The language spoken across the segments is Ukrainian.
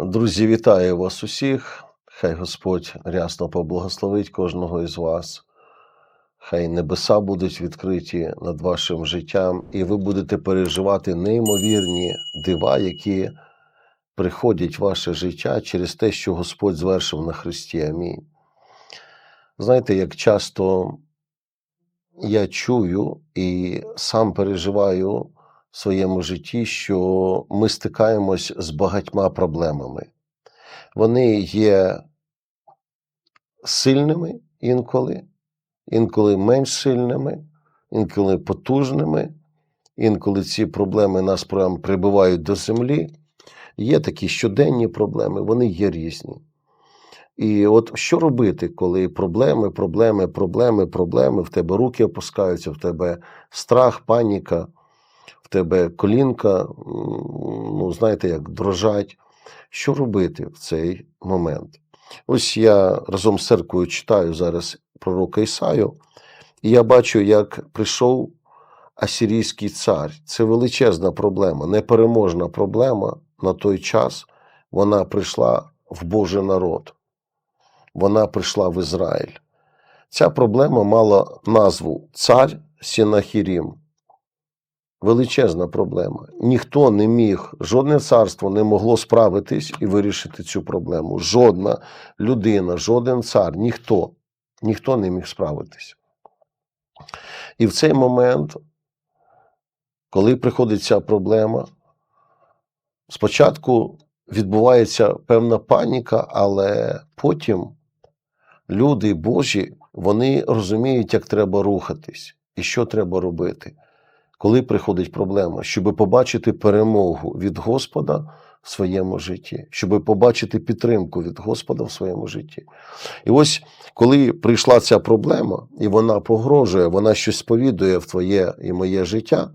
Друзі, вітаю вас усіх. Хай Господь рясно поблагословить кожного із вас. Хай небеса будуть відкриті над вашим життям, і ви будете переживати неймовірні дива, які приходять в ваше життя через те, що Господь звершив на Христі. Амінь. Знаєте, як часто я чую і сам переживаю в своєму житті, що ми стикаємось з багатьма проблемами. Вони є сильними інколи, інколи менш сильними, інколи потужними, інколи ці проблеми нас прям прибивають до землі. Є такі щоденні проблеми, вони є різні. І от що робити, коли проблеми, проблеми, проблеми, проблеми, в тебе руки опускаються, в тебе страх, паніка, тебе колінка, ну, знаєте, як дрожать. Що робити в цей момент? Ось я разом з церквою читаю зараз пророка Ісаю, і я бачу, як прийшов асирійський цар. Це величезна проблема, непереможна проблема на той час. Вона прийшла в Божий народ. Вона прийшла в Ізраїль. Ця проблема мала назву Цар Сінахірім. Величезна проблема. Ніхто не міг, жодне царство не могло справитись і вирішити цю проблему. Жодна людина, жоден цар, ніхто, ніхто не міг справитись. І в цей момент, коли приходить ця проблема, спочатку відбувається певна паніка, але потім люди Божі вони розуміють, як треба рухатись і що треба робити коли приходить проблема, щоб побачити перемогу від Господа в своєму житті, щоб побачити підтримку від Господа в своєму житті. І ось коли прийшла ця проблема, і вона погрожує, вона щось сповідує в твоє і моє життя,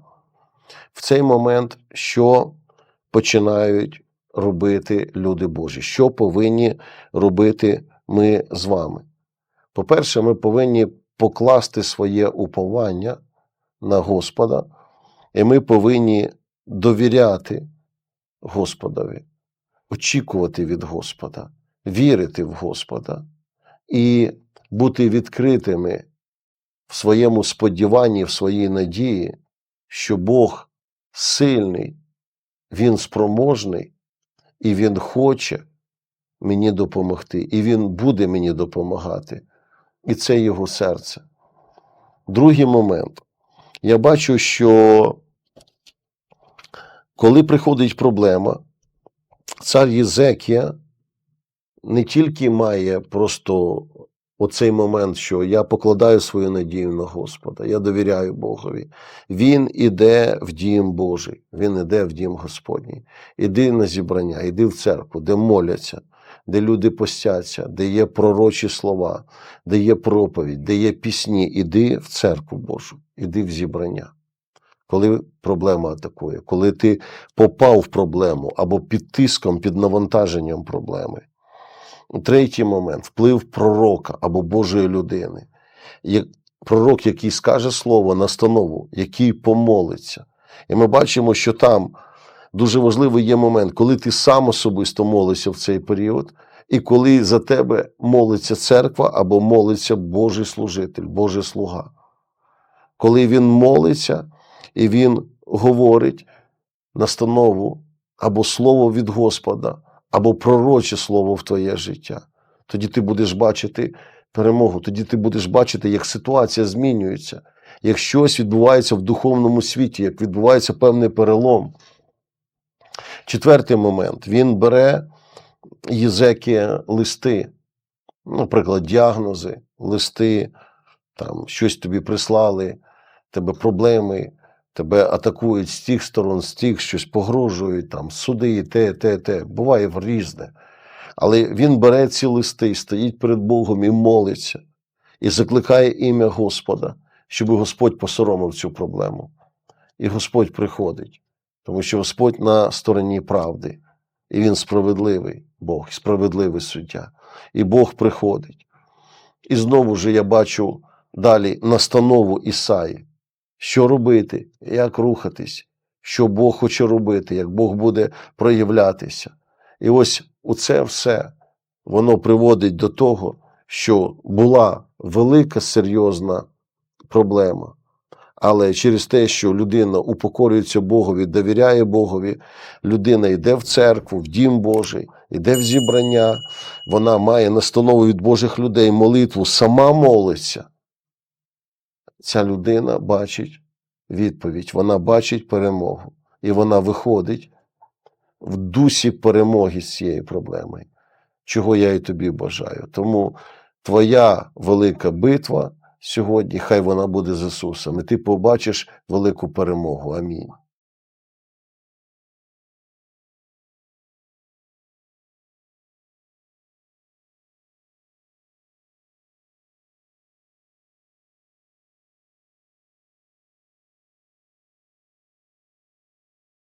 в цей момент що починають робити люди Божі? Що повинні робити ми з вами? По-перше, ми повинні покласти своє уповання на Господа, і ми повинні довіряти Господові, очікувати від Господа, вірити в Господа і бути відкритими в своєму сподіванні, в своїй надії, що Бог сильний, Він спроможний і Він хоче мені допомогти, і Він буде мені допомагати. І це його серце. Другий момент я бачу, що коли приходить проблема, цар Єзекія не тільки має просто оцей момент, що я покладаю свою надію на Господа, я довіряю Богові. Він іде в дім Божий, він іде в дім Господній. Іди на зібрання, іди в церкву, де моляться, де люди постяться, де є пророчі слова, де є проповідь, де є пісні. Іди в церкву Божу, іди в зібрання. Коли проблема атакує, коли ти попав в проблему або під тиском, під навантаженням проблеми. Третій момент вплив пророка або Божої людини. Як пророк, який скаже слово, настанову, який помолиться. І ми бачимо, що там дуже важливий є момент, коли ти сам особисто молишся в цей період, і коли за тебе молиться церква або молиться Божий служитель, Божий слуга. Коли він молиться і він говорить настанову або слово від Господа, або пророче слово в твоє життя, тоді ти будеш бачити перемогу, тоді ти будеш бачити, як ситуація змінюється, як щось відбувається в духовному світі, як відбувається певний перелом. Четвертий момент. Він бере Єзекія листи, наприклад, діагнози, листи, там щось тобі прислали, тебе проблеми, тебе атакують з тих сторон, з тих щось погрожують, там, суди, те, те, те. Буває різне. Але він бере ці листи, стоїть перед Богом і молиться, і закликає ім'я Господа, щоб Господь посоромив цю проблему. І Господь приходить, тому що Господь на стороні правди, і Він справедливий Бог, справедливий суддя. І Бог приходить. І знову ж я бачу далі настанову Ісаї, що робити, як рухатись, що Бог хоче робити, як Бог буде проявлятися. І ось оце все воно приводить до того, що була велика серйозна проблема. Але через те, що людина упокорюється Богові, довіряє Богові, людина йде в церкву, в дім Божий, йде в зібрання, вона має настанову від Божих людей, молитву, сама молиться. Ця людина бачить відповідь, вона бачить перемогу. І вона виходить в дусі перемоги з цією проблемою, чого я і тобі бажаю. Тому твоя велика битва сьогодні, хай вона буде з Ісусом, і ти побачиш велику перемогу. Амінь.